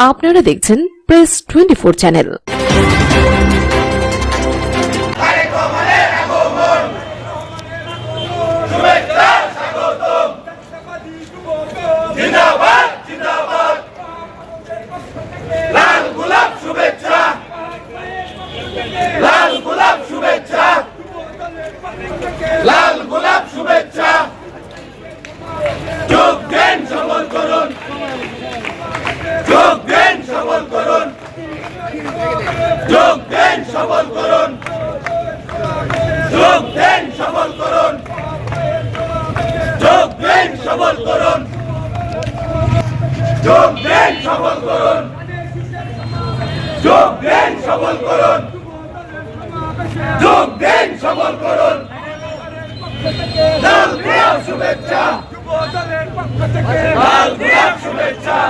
আপনারা দেখছেন press twenty four channel. লাল গোলাপ শুভেচ্ছা লাল গোলাপ শুভেচ্ছা লাল গোলাপ শুভেচ্ছা যোগ দেন সবল করুন যোগ দেন সবল করুন যোগ দেন সবল করুন। যোগ দেন সবল করুন। যোগ দেন সবল করুন। যোগ দেন, সফল করুন। যোগ দেন, সফল করুন। যোগ দেন, সফল করুন। লাল গোলাপ শুভেচ্ছা। লাল গোলাপ শুভেচ্ছা।